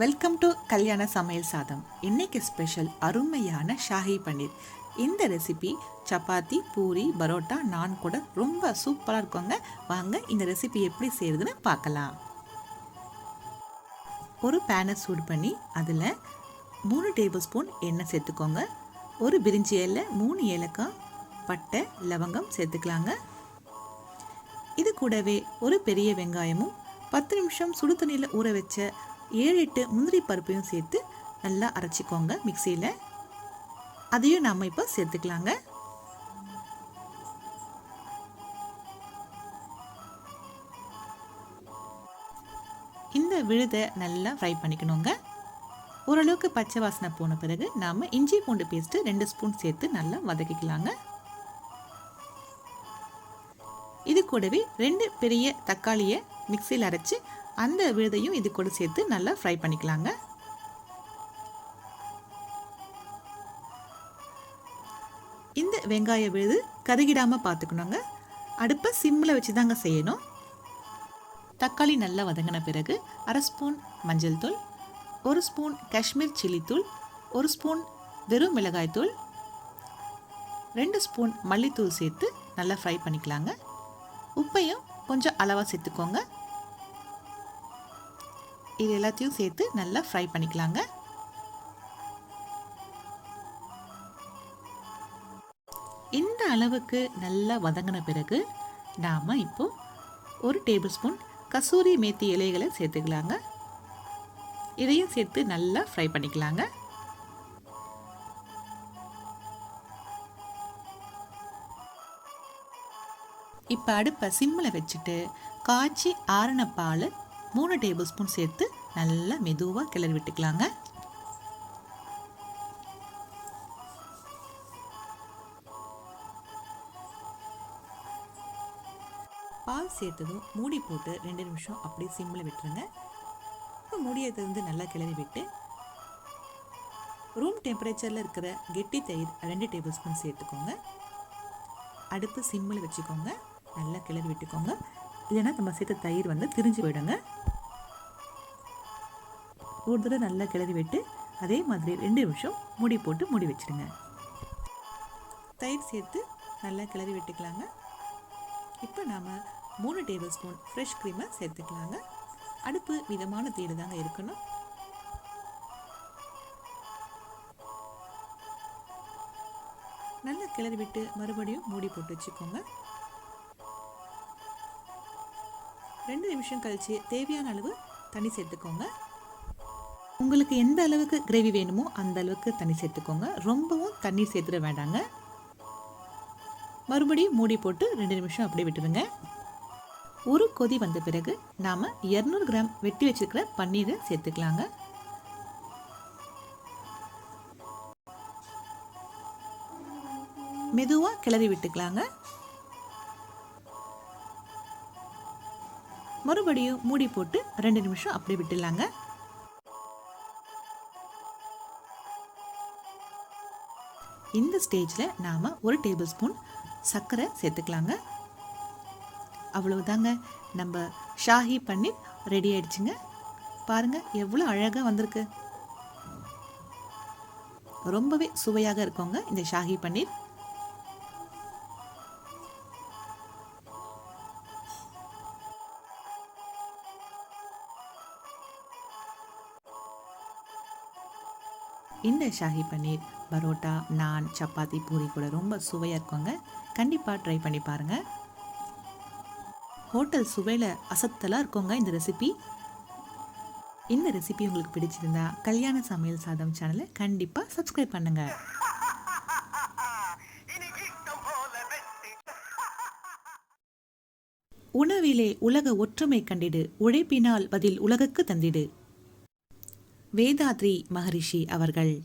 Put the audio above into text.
Welcome to கல்யாண சமையல் சாதம். இன்னைக்கு ஸ்பெஷல் அருமையான ஷாஹி பன்னீர். இந்த ரெசிபி சப்பாத்தி பூரி பரோட்டா நான் கூட ரொம்ப சூப்பராக இருக்குங்க. வாங்க இந்த ரெசிபி எப்படி செய்யறதுன்னு பார்க்கலாம். ஒரு பேனை சூடு பண்ணி அதில் மூணு டேபிள் ஸ்பூன் எண்ணெய் சேர்த்துக்கோங்க. ஒரு பிரிஞ்சி இலை மூணு ஏலக்காய் பட்டை லவங்கம் சேர்த்துக்கலாங்க. இது கூடவே ஒரு பெரிய வெங்காயமும் பத்து நிமிஷம் சுடு தண்ணியில் ஊற வச்ச ஏழு எட்டு முந்திரி பருப்பையும் சேர்த்து நல்லா அரைச்சிக்கோங்க மிக்சியில். அதையும் நம்ம இப்போ சேர்த்துக்கலாங்க. இந்த விழுதை நல்லா ஃப்ரை பண்ணிக்கணுங்க. ஓரளவுக்கு பச்சை வாசனை போன பிறகு நாம் இஞ்சி பூண்டு பேஸ்ட்டு ரெண்டு ஸ்பூன் சேர்த்து நல்லா வதக்கிக்கலாங்க. கூடவே ரெண்டு பெரிய தக்காளியை மிக்சியில் அரைச்சி அந்த விழுதையும் இது கூட சேர்த்து நல்லா ஃப்ரை பண்ணிக்கலாங்க. இந்த வெங்காய விழுது கருகிடாமல் பார்த்துக்கணுங்க. அடுப்பை சிம்மில் வச்சு தாங்க செய்யணும். தக்காளி நல்லா வதங்கின பிறகு அரை ஸ்பூன் மஞ்சள் தூள் ஒரு ஸ்பூன் காஷ்மீர் சில்லி தூள் ஒரு ஸ்பூன் வெறும் மிளகாய் தூள் ரெண்டு ஸ்பூன் மல்லித்தூள் சேர்த்து நல்லா ஃப்ரை பண்ணிக்கலாங்க. உப்பையும் கொஞ்சம் அளவாக சேர்த்துக்கோங்க. இது எல்லாத்தையும் சேர்த்து நல்லா ஃப்ரை பண்ணிக்கலாங்க. இந்த அளவுக்கு நல்லா வதங்கின பிறகு நாம் இப்போ ஒரு டேபிள் ஸ்பூன் கசூரி மேத்தி இலைகளை சேர்த்துக்கலாங்க. இதையும் சேர்த்து நல்லா ஃப்ரை பண்ணிக்கலாங்க. இப்போ அடுப்பை சிம்மில் வச்சுட்டு காய்ச்சி ஆறின பால் மூணு டேபிள் ஸ்பூன் சேர்த்து நல்லா மெதுவாக கிளறி விட்டுக்கலாங்க. பால் சேர்த்ததும் மூடி போட்டு ரெண்டு நிமிஷம் அப்படியே சிம்மில் விட்டுருங்க. இப்போ மூடியை திறந்து நல்லா கிளறி விட்டு ரூம் டெம்பரேச்சரில் இருக்கிற கெட்டி தயிர் ரெண்டு டேபிள் ஸ்பூன் சேர்த்துக்கோங்க. அடுப்பு சிம்மில் வச்சுக்கோங்க. நல்லா கிளறி விட்டுக்கோங்க. இல்லைன்னா நம்ம சேர்த்த தயிர் வந்து திரிஞ்சு போயிடுங்க. ஒரு தடவை நல்லா கிளறி விட்டு அதே மாதிரி ரெண்டு நிமிஷம் மூடி போட்டு மூடி வச்சுருங்க. தயிர் சேர்த்து நல்லா கிளறி விட்டுக்கலாங்க. இப்போ நாம் மூணு டேபிள் ஸ்பூன் ஃப்ரெஷ் க்ரீமை சேர்த்துக்கலாங்க. அடுப்பு மிதமான தீடு தாங்க இருக்கணும். நல்லா கிளறி விட்டு மறுபடியும் மூடி போட்டு வச்சுக்கோங்க. ரெண்டு நிமிஷம் கழித்து தேவையான அளவு தண்ணி சேர்த்துக்கோங்க. உங்களுக்கு எந்த அளவுக்கு கிரேவி வேணுமோ அந்த அளவுக்கு தண்ணி சேர்த்துக்கோங்க. ரொம்பவும் தண்ணி சேர்த்துட வேண்டாங்க. மறுபடியும் மூடி போட்டு ரெண்டு நிமிஷம் அப்படியே விட்டுருங்க ஒரு கொதி வந்த பிறகு நாம் இரநூறு கிராம் வெட்டி வச்சிருக்கிற பன்னீரை சேர்த்துக்கலாங்க. மெதுவாக கிளறி விட்டுக்கலாங்க. மறுபடியும் மூடி போட்டு ரெண்டு நிமிஷம் அப்படியே விட்டுடலாங்க. இந்த ஸ்டேஜில் நாம் ஒரு டேபிள் ஸ்பூன் சர்க்கரை சேர்த்துக்கலாங்க. அவ்வளவுதாங்க. நம்ம ஷாஹி பன்னீர் ரெடி ஆயிடுச்சுங்க. பாருங்கள் எவ்வளோ அழகாக வந்திருக்கு. ரொம்பவே சுவையாக இருக்கோங்க இந்த ஷாஹி பன்னீர். இந்த ஷாஹி பன்னீர் பரோட்டா நான் சப்பாத்தி பூரி கூட ரொம்ப சுவையாக இருக்குங்க. கண்டிப்பாக ட்ரை பண்ணி பாருங்கள் ஹோட்டல் சுவையில் அசத்தலாக இருக்குங்க இந்த ரெசிபி இந்த ரெசிபி உங்களுக்கு பிடிச்சிருந்தா கல்யாண சமையல் சாதம் சேனலை கண்டிப்பாக சப்ஸ்கிரைப் பண்ணுங்கள் உணவிலே உலக ஒற்றுமை கண்டிடு உழைப்பினால் பதில் உலகுக்கு தந்திடு. வேதாத்ரி மகரிஷி அவர்கள்.